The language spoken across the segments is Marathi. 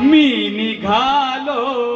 मी निघालो.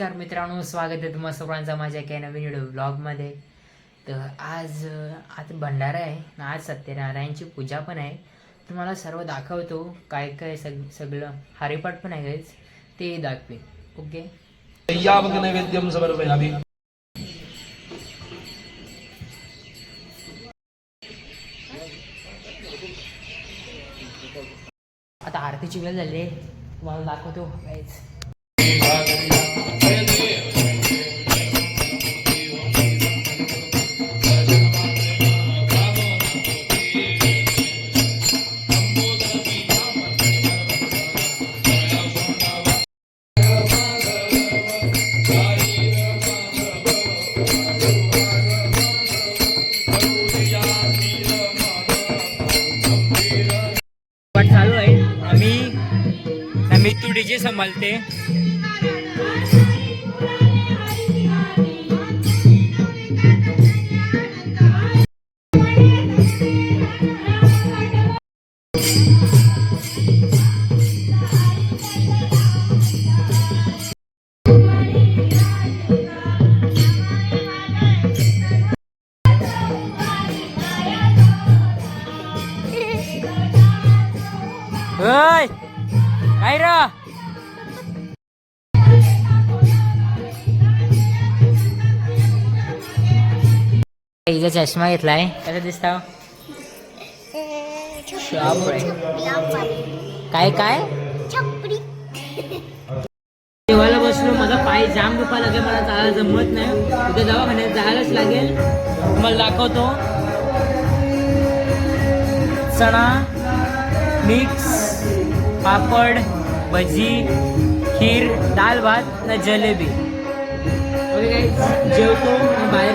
नमस्कार मित्रांनो स्वागत आहे तुम्हा सर्वांचा माझ्या काही नवीन व्हिडिओ ब्लॉगमध्ये. तर आज आज भंडारा आहे आज सत्यनारायणची पूजा पण आहे. तुम्हाला सर्व दाखवतो काय काय सग सगळं. हरिपाठ पण आहे. ते दाखवे ओके? यावक नैवेद्यम समर्पयामि आता आरतीची वेळ झाली आहे. तुम्हाला दाखवतो. काहीच आम्ही संभालते. सांभाळते हिचा चष्मा घेतलाय. कसा दिसता शार्प काय काय? देवाला बसलो माझा पाय जाम दुखा लागेल मला चालायला जमत नाही. उद्या दवाखान्यात जायलाच लागेल. तुम्हाला दाखवतो. चणा मिक्स पापड भजी खीर दाल भात ना जलेबी. जेवतो बाहेर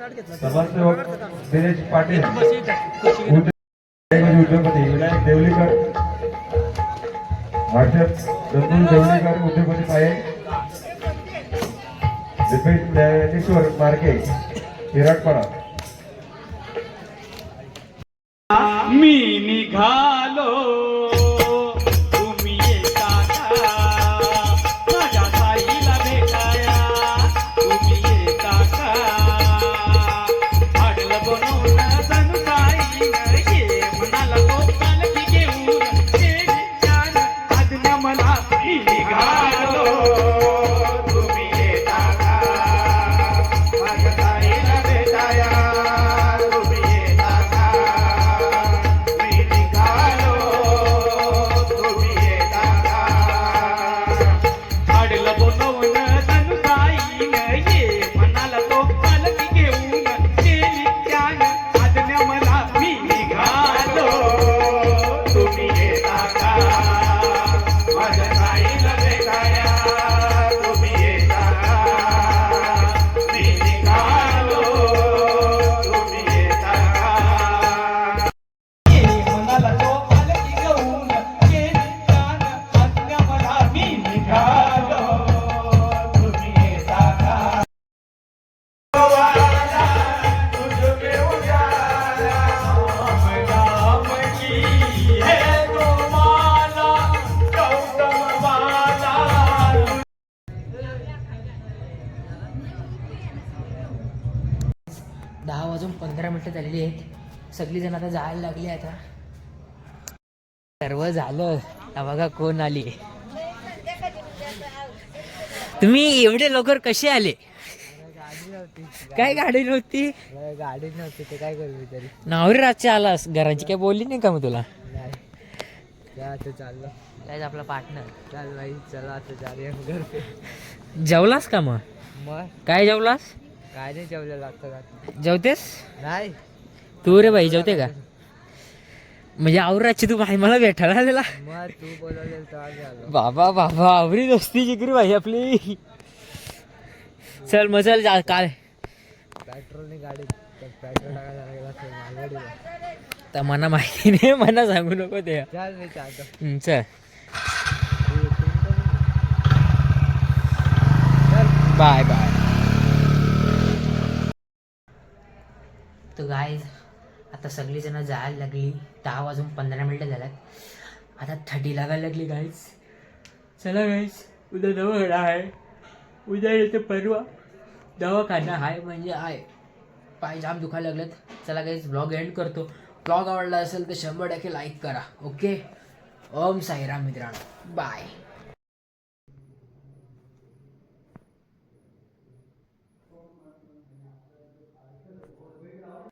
समाजसेवक दिनेश पाटील. उद्योग- उद्योगपती विनायक देवलीकर. भाजप रतन देवलीकर उद्योगपती पाये. दिपेश ज्ञानेश्वर मार्गे हिराटपाडा मी निघालो. निघालो. मिनटं झालेली आहेत. सगळी जण आता जायला लागली आता सर्व झालं. बघा कोण आली. तुम्ही एवढे लवकर कसे आले? काय गाडी नव्हती? गाडी नव्हती ते काय करू तरी नावरी रातची आलास घराची काय बोलली नाही का मग तुला? आता चाललो काय आपला पार्टनर चाल बाई चला आता जाऊया. घर जेवलास का मग? मग? काय जेवलास? काय नाही जेवलेलं आता. जेवतेस? नाही. तू रे बाई जेवते का? म्हणजे आवराची तू भाई मला भेटायला आलेला. तू बोलवलेलं बाबा बाबा आवरी दोस्ती जिगरी भाई आपली. चल मग चल जा काय पेट्रोलने गाडी पेट्रोल टाकायला तर मला माहिती नाही मला सांगू नको ते. चल बाय बाय तर गाय आता सगळीजणं जायला लागली. दहा वाजून पंधरा मिनटं झाल्यात. आता थर्टी लागायला लागली गाईज चला गाईज उद्या दवाखाना आहे. उद्या येते परवा. दवाखाना आहे म्हणजे आहे. पाय जाम दुखायला लागलेत. चला गाईज ब्लॉग एंड करतो. ब्लॉग आवडला असेल तर शंभर टक्के लाईक करा. ओके ओम साईराम मित्रांनो. बाय